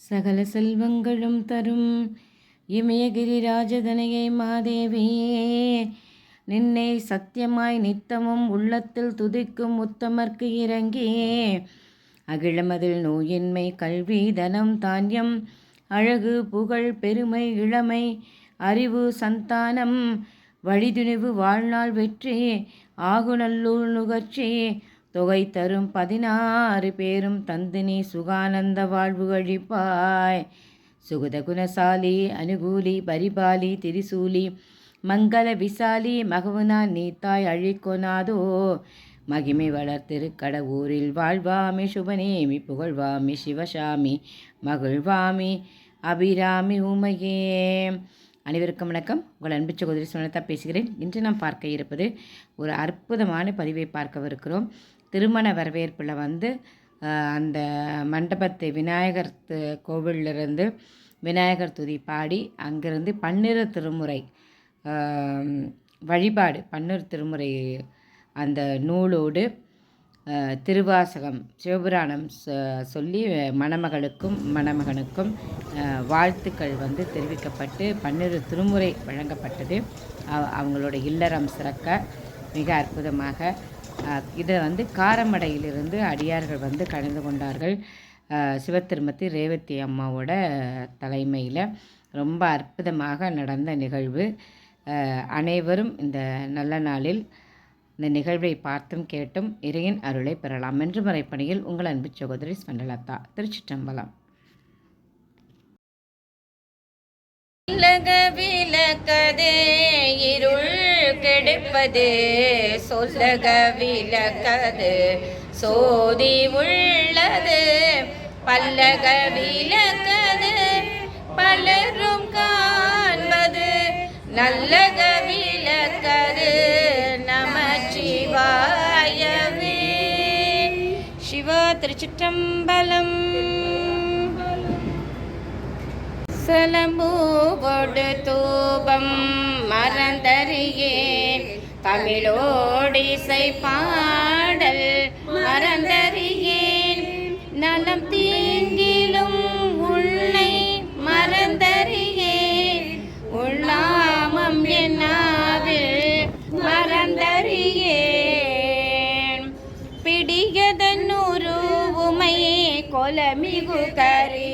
சகல செல்வங்களும் தரும். இமயகிரி ராஜதனையை மாதேவியே நின்னை சத்தியமாய் நித்தமும் உள்ளத்தில் துதிக்கும் உத்தமர்க்கு இறங்கி. அகிழமதில் நோயின்மை கல்வி தனம் தானியம் அழகு புகழ் பெருமை இளமை அறிவு சந்தானம் வழிதுணிவு வாழ்நாள் வெற்றி ஆகுநல்லூர் நுகர்ச்சி தொகை தரும் பதினாறு பேரும் தந்தினி சுகானந்த வாழ்வு அழிப்பாய். சுகத குணசாலி அனுகூலி பரிபாலி திரிசூலி மங்கள விசாலி மகவுனா நீத்தாய் அழிக்கொனாதோ மகிமை வளர்த்திருக்கடவூரில் வாழ்வாமி சுபநேமி புகழ்வாமி சிவசாமி மகிழ்வாமி அபிராமி உமையே. அனைவருக்கும் வணக்கம். உங்கள் அன்பு சகோதரி சுனதா பேசுகிறேன். இன்று நாம் பார்க்க இருப்பது ஒரு அற்புதமான பதிவை பார்க்கவிருக்கிறோம். திருமண வரவேற்பில் வந்து அந்த மண்டபத்தை விநாயகர் கோவிலிருந்து விநாயகர் துதி பாடி அங்கிருந்து பன்னிரு திருமுறை வழிபாடு பன்னிரு திருமுறை அந்த நூலோடு திருவாசகம் சிவபுராணம் சொ- சொல்லி மணமகளுக்கும் மணமகனுக்கும் வாழ்த்துக்கள் வந்து தெரிவிக்கப்பட்டு பன்னிரு திருமுறை வழங்கப்பட்டது. அவங்களோட இல்லறம் சிறக்க மிக அற்புதமாக இதை வந்து காரமடையிலிருந்து அடியார்கள் வந்து கலந்து கொண்டார்கள். அஹ், சிவத்திருமதி ரேவதி அம்மாவோட தலைமையில் ரொம்ப அற்புதமாக நடந்த நிகழ்வு. அனைவரும் இந்த நல்ல நாளில் இந்த நிகழ்வை பார்த்தும் கேட்டும் இறையின் அருளை பெறலாம் என்று மறைப்பணியில் உங்கள் அன்பு சகோதரி ஸ்வண்டலதா திருச்சிற்றம்பலம். உலக இருள் கெடுப்பது சொல்லக விளக்கது. சோதி உள்ளது பல்லக விளக்கது. பலரும் காண்பது நல்லக விளக்கது. நமச்சிவாயவே. சிவா திருச்சிற்றம்பலம். சலம்பூவோடு தூபம் மறந்தறியேன். தமிழோடிசை பாடல் மறந்தறியேன். நலம் தீங்கிலும் உன்னை மறந்தறியேன். உள்ளாமம் என்னாவில் மறந்தறியேன். பிடியதன்னூரு உமையே கொலமிகு கரி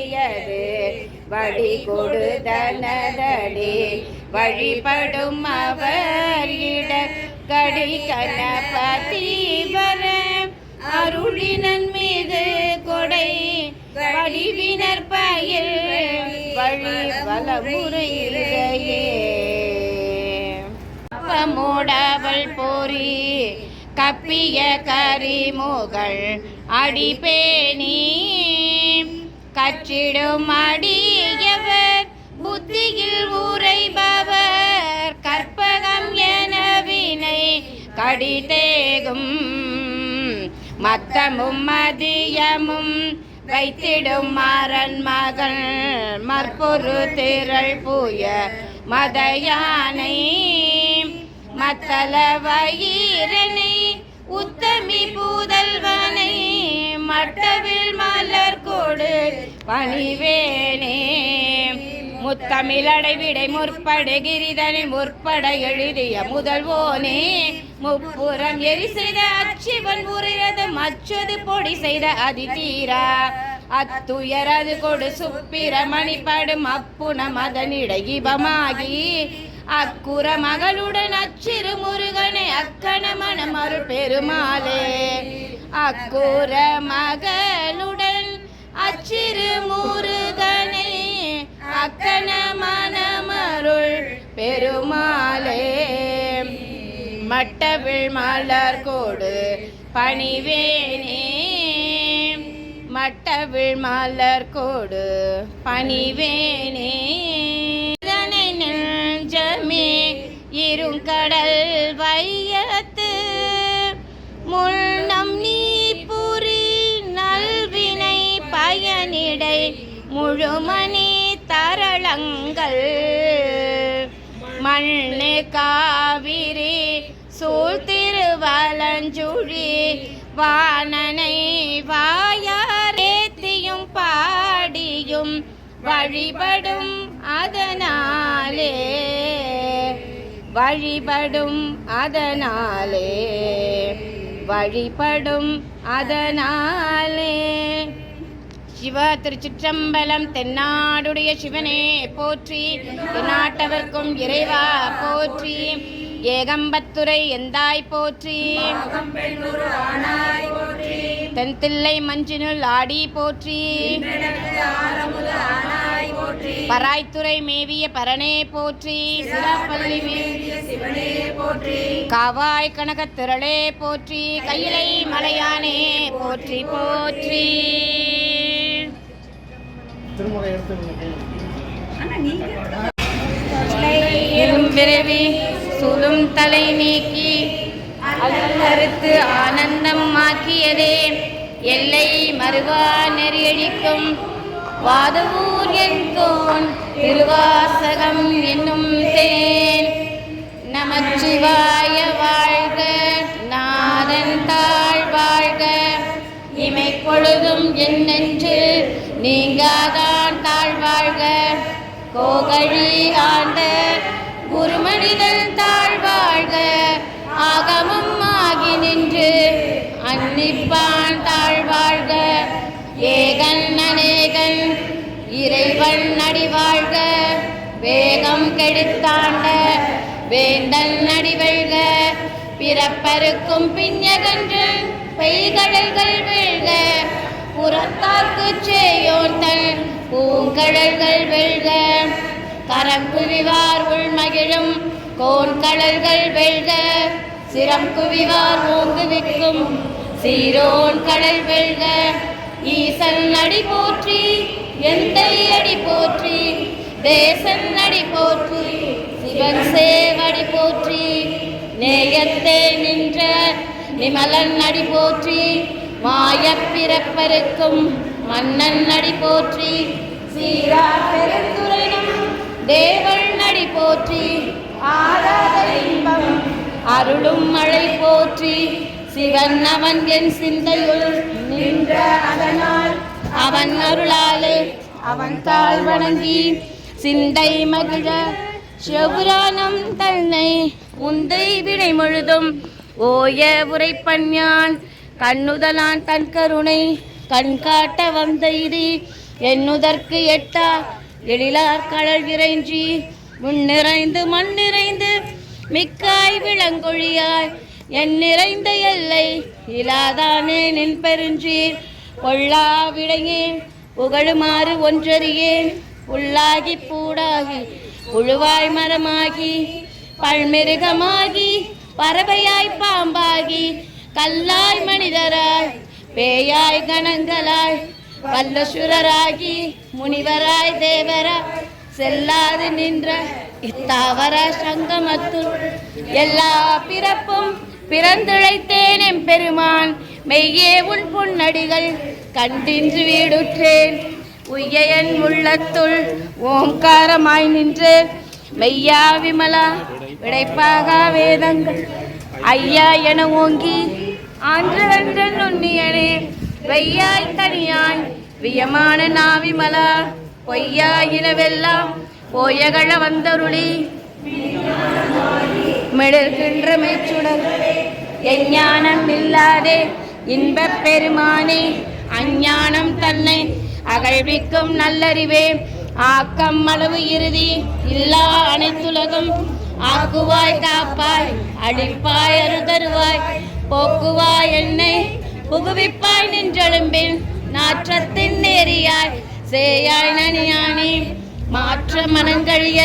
வழி கொடுதனதடி வழிபடும் அவர் இட கடி கணபதி வர அருளினன் மீது கொடை வடிவினர் பயில் வழி வலமுறையிலேயே. மூடவள் போரி கப்பிய கரிமுகள் அடிபேணி கச்சிடும் அடி புத்தியில் உரைபவர் கற்பகம் என வினை கடிதேகும். மத்தமும் மதியமும் வைத்திடும் மாறன் மகள் மற்பொரு திரள் புய மதயானை. மத்தல வயிறனை உத்தமி பூதல்வனை மட்டவில் மலர் கொடு பணிவேனே. முத்தமிழடை விடை முற்படை கிரிதனை முற்பட எழுதிய முதல்வோனே. முப்புறம் எரி செய்த அச்சிவன் உரையது மச்சது பொடி செய்த அதிதீரா. அத்துயரது கொடு சுப்பிரமணிப்படும் அப்புணம் அதனிடகிபமாகி அக்குற மகளுடன் அச்சிறு முருகனை அக்கண மனம் அருள் பெருமாளே அக்குற மகளுடன் அச்சிறு முருகன் அக்கன மனமருள் பெருமாளே. மட்டவிழ் மலர் கோடு பணிவேனே. மட்டவிழ் மலர் கோடு பணிவேனே. இதனை நெஞ்சமே இருங்க தங்கள் மண்ணு காவிரி சூழ் வானனை வாயாரேத்தியும் பாடியும் வழிபடும் அதனாலே வழிபடும் அதனாலே வழிபடும் அதனாலே. சிவ திருச்சிற்றம்பலம் தென்னாடுடைய சிவனே போற்றி தென்னாட்டவர்க்கும் இறைவா போற்றி. ஏகம்பத்துரை எந்தாய் போற்றி? தென்தில்லை மஞ்சினுள் ஆடி போற்றி. பராய்த்துறை மேவிய பரணே போற்றி சிராப்பள்ளி சிவனே போற்றி. காவாய் கனகத் திரளே போற்றி. கையிலை மலையானே போற்றி போற்றி. திருமுறை எடுத்து விரைவி சுடும் தலை நீக்கி அகலறுத்து ஆனந்தம் ஆக்கியதே. எல்லை மறுவா நெறியடிக்கும் வாதவூர் என் கோன் திருவாசகம் என்னும் தேன். நமச்சிவாய வாழ்க நாதன் தாழ் வாழ்க. இமை பொழுதும் என் நெஞ்சு கோகழி ஆண்ட குருமணிகள் தாழ்வாழ்க ஆகமும் ஆகி நின்று அன்னிப்பான் தாழ்வாழ்க. ஏகன் அநேகன் இறைவன் அடிவாழ்க வேகம் கெடுத்தாண்ட வேந்தன் அடிவழ்க. பிறப்பருக்கும் பின்யகன்று பெய்கடல்கள் வீழ்க புறத்தாக்கு செய்யோன் தன் பூங்கடல்கள் வெல்க. கரம் குவிவார் உள்மகிழும் கோன்கடல்கள் வெல்க. சிரம் குவிவார் ஓங்கு விற்கும் சீரோன் கடல் வெல்க. ஈசன் அடி போற்றி எந்த அடி போற்றி தேசன் அடி போற்றி சிவன் சேவடி போற்றி நேயத்தே நின்ற நிமலன் அடி போற்றி மாயப் பிறப்பருக்கும் மன்னன் அடி போற்றி. தேவள் நடி போற்றி. அருளும் மழை போற்றி. சிவன் அவன் என் சிந்தையுள் நின்ற அதனால். அவன் அருளாலே அவன் தாழ் வணங்கி. சிந்தை மகிழ சிவபுராணம் தன்னை உந்தை விடை முழுதும் ஓய உரைப்பஞ்ஞான் கண்ணுதலான் தன் கருணை கண் காட்ட வந்த இது என்னுதற்கு எட்டா? எழிலார் கடல் விரைஞ்சி முன் நிறைந்து மண் நிறைந்து மிக்காய் விளங்கொழியாய் என் நிறைந்த எல்லை இலாதானே நின் பெருஞ்சீர். கொள்ளா விடையேன் புகழுமாறு ஒன்றறியேன். புல்லாகி பூடாகி புழுவாய் மரமாகி பல்மிருகமாகி பறவையாய் பாம்பாகி கல்லாய் மனிதராய். பேயாய் கணங்களாய் வல்லசுரராகி முனிவராய் தேவராய் செல்லாது நின்ற இத்தாவர சங்கமத்துள். எல்லா பிறப்பும் பிறந்துழைத்தேன் பிறந்திழைத்தேன் எம்பெருமான் மெய்யே உன் புன்னடிகள் கண்டின்று வீடுற்றேன். உய்யன் உள்ளத்துள் ஓங்காரமாய் நின்று மெய்யா விமலா விடைப்பாக வேதங்கள் ஐயா என ஓங்கி ஆன்றன் நுண்ணியனே வெய்யாய் தனியாய் வியமான நாவிமலா பொய்யா இனவெல்லாம் போயகள வந்தருளி. மிளர்கின்ற மெச்சுடர் எஞ்ஞானம் இல்லாதே இன்பப் பெருமானே அஞ்ஞானம் தன்னை அகழ்விக்கும் நல்லறிவே. ஆக்கம் அளவு இறுதி இல்லா அனைத்துலகம். ஆக்குவாய் காப்பாய் அழிப்பாய் அருதருவாய். போக்குவா என்னை புகுவிப்பாய் நின்றெழும்பின் நாற்றத்தின் நேரியாய் சேயாய் நனியானி. மாற்ற மனங்கழிய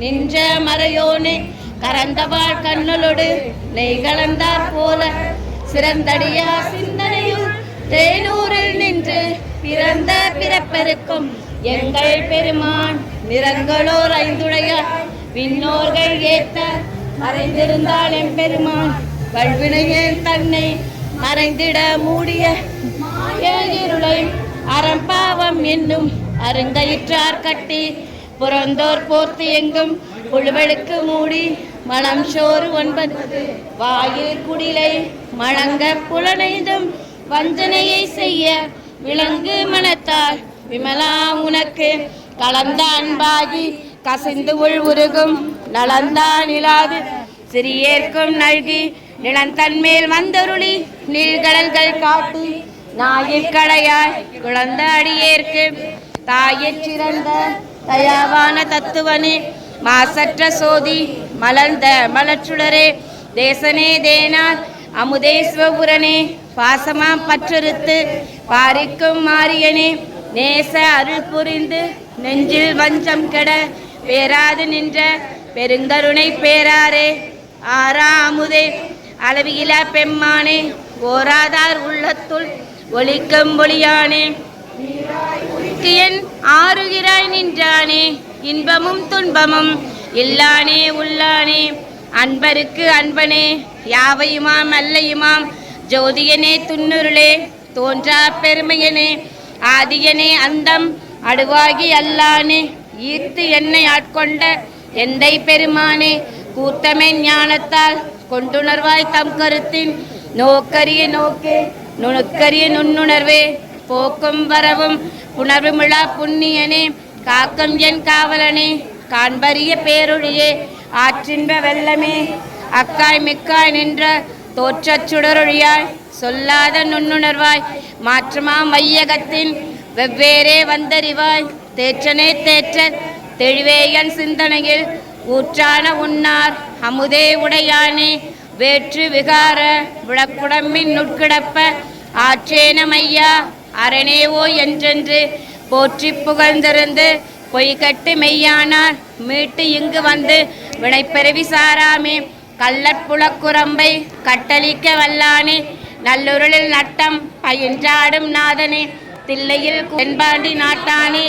நின்ற மறையோனே கரந்தவாள் கண்ணலோடு நெய் கலந்தார் போல சிறந்தடியா சிந்தனையும் தேனூரில் நின்று பிறந்த பிறப்பெருக்கும். எங்கள் பெருமான் நிறங்களோர் ஐந்துடையார் விண்ணோர்கள் ஏத்த மறைந்திருந்தாள் எம்பெருமான் வல்வினையேன் தன்னை மறைந்திட மூடிய ஏழிருளை அறம்பாவம் என்னும் அருங்கயிற்றார் கட்டி புறந்தோர் போர்த்து எங்கும் புழுவெழுக்கு மூடி மனம் சோறு ஒன்பது. வாயில் குடிலை மழங்க புலனைதும் வஞ்சனையை செய்ய விலங்கு மனத்தால் விமலா உனக்கு கலந்த அன்பாகி கசிந்து உள் உருகும் நலந்தான் இல்லாது சிறியேற்கும் நல்கி நிலந்தன்மேல் வந்தருளி நீழ்கடல்கள் காட்டி நாயிற்கடையாய் குழந்த அடியேற்கு. தாயிற் சிறந்த தயாவான தத்துவனே மாசற்ற சோதி மலர்ந்த மலச்சுடரே தேசனே தேனார் அமுதேஸ்வபுரனே பாசமா பற்றறுத்து பாரிக்கும் மாரியனே. நேச அருள் புரிந்து நெஞ்சில் வஞ்சம் கெட பேராது நின்ற பெருங்கருணை பேராரே. ஆரா அமுதே அளவியில பெம்மானே ஓராதார் உள்ளத்துள் ஒழிக்கும் ஒளியானே என் ஆறுகிறாய் நின்றானே இன்பமும் துன்பமும் இல்லானே உள்ளானே. அன்பருக்கு அன்பனே யாவையுமாம் அல்லையுமாம்? ஜோதியனே துன்னுருளே தோன்றா பெருமையனே. ஆதியனே அந்தம் அடுவாகி அல்லானே. ஈர்த்து என்னை ஆட்கொண்ட எந்தை பெருமானே கூத்தமே ஞானத்தால் கொண்டுணர்வாய் தம் கருத்தின் நோக்கரிய நோக்கே நுணுக்கரிய நுண்ணுணர்வே போக்கும் வரவும் புணர்வுமிழா புண்ணியனே காக்கும் என் காவலனே காண்பரிய பேரொழியே ஆற்றின்ப வெள்ளமே அக்காய் மிக்காய் நின்ற தோற்றச் சுடரொழியாய் சொல்லாத நுண்ணுணர்வாய் மாற்றமாம் மையகத்தின் வெவ்வேறே வந்தறிவாய் தேற்றனே தேற்ற தெளிவேயன் சிந்தனையில் ஊற்றான உன்னார் அமுதே உடையானே வேற்று விகார விளக்குடம்பின் நுட்கிடப்ப ஆற்றேனமையா அரணேவோ என்றென்று போற்றி புகழ்ந்திருந்து பொய்கட்டு மெய்யானார் மீட்டு இங்கு வந்து வினைப்பெருவி சாராமே. கள்ளற்புலக்குரம்பை கட்டளிக்க வல்லானே நல்லுருளில் நட்டம் பயின்றாடும் நாதனே. தில்லையில் தென்பாண்டி நாட்டானே.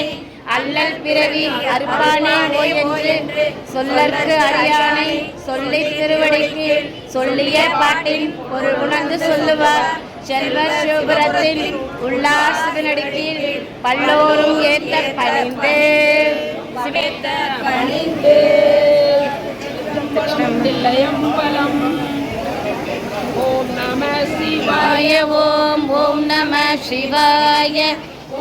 அல்லல் பிறவி அறுப்பானே ஓய் என்று சொல்லற்கு அறியானை சொல்லி திருவடிக்கு சொல்லிய பாட்டின் ஒரு உணர்ந்து சொல்லுவார். செல்வ சிவபுரத்தின் உள்ளார் சிவனடிக்கீழ் பல்லோரும் ஏத்த பணிந்து. பணிந்து ஓம் நம சிவாய. ஓம் ஓம் நம சிவாய.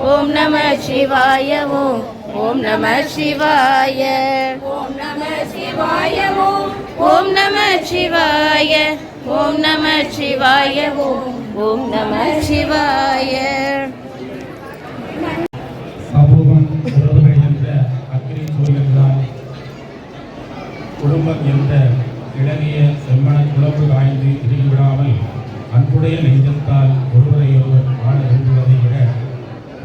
ஓம் நம சிவாய ஓம். ஓம் நம சிவாய. ஓம் நம சிவாய ஓம். நம சிவாய. ஓம் நம சிவாய ஓம். ஓம் நம சிவாய. குடும்பம் என்ற இளகிய செம்மண குழம்பு காய்ந்து இறுகி விடாமல் அன்புடைய நெஞ்சத்தால் ஒருவரையொருவர் வாழ விரும்புவதை விட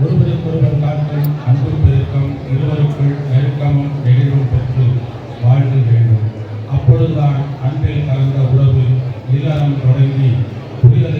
ஒருவருக்கொருவர் காட்டும் அன்பு பெருக்கம் இருவருக்குள் நெருக்கமும் நெகிழ்வும் பெற்று வாழ்க வேண்டும். அப்பொழுதுதான் அன்பில் கலந்த உறவு இல்லறம் தொடங்கி புரிதல்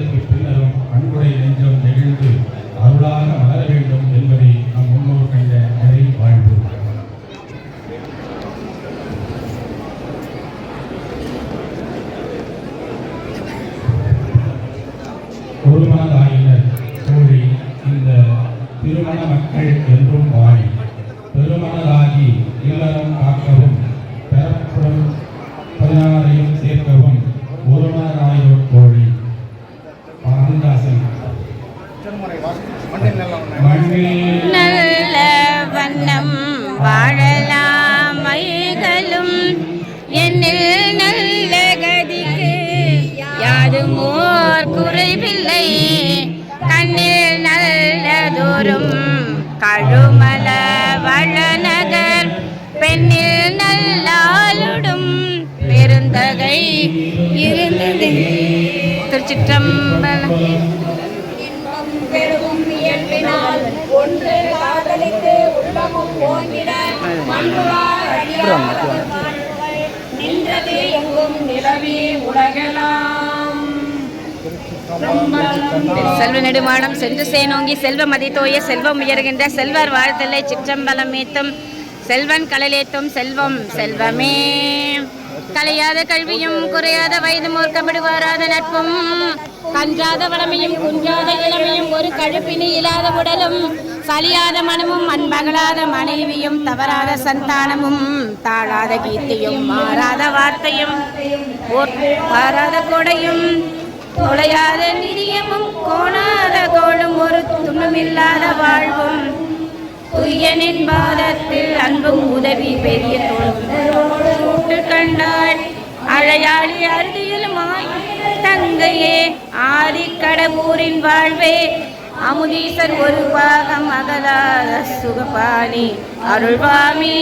கழுமல வளநகர் பெண்ணில் நல்லாளுடும் பெருந்தகை இருந்தது. திருச்சிற்றம்பலம். பெருகும் இயல்பினால் ஒன்று காதலித்து உள்ளமும் ஓங்கிட நின்றது எங்கும் நிலவி உலகலாம் செல்வ நெடுமாடம் சென்று சேனோங்கி செல்வ மதித்தோய செல்வம் உயர்கின்ற செல்வர் வாழ்த்தலை சிற்றம்பலம் ஏத்தும் செல்வன் கலலேத்தும் செல்வம் செல்வமே. கலையாத கல்வியும் குறையாத வயது மூர்க்கமிடுவாராத நட்பும். கன்றாத வளமையும் குன்றாத இளமையும் ஒரு கழுப்பினி இல்லாத உடலும். சலியாத மனமும் அன்பகலாத மனைவியும் தவறாத சந்தானமும். தாழாத கீர்த்தியும் மாறாத வார்த்தையும் ஓர் கொடையும். நுழையாத நிதியமும் கோணாத கோளும் ஒரு துணுமில்லாத வாழ்வும். துய்யனின் பாதத்தில் அன்பும் உதவி பெரிய தொண்டு கண்டாள் அழையாளி அருதியிலுமாய் தங்கையே ஆதிக்கடவூரின் வாழ்வே அமுதீசர் ஒரு பாகம் அகலாத சுகபாணி. அருள்வாமி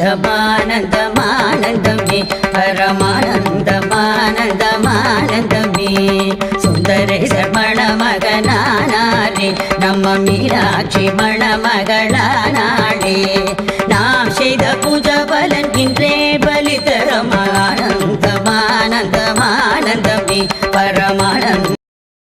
ஆனந்தமானந்தமானந்தமே. பரமானந்தமானந்தமானந்தமே. சுந்தரேச மணமகனானாரே நம்ம மீனாட்சி மணமகளானாளே நாம் செய்த பூஜ பலன்கின்றே பலிதரமானந்தமானந்தமானந்தமே.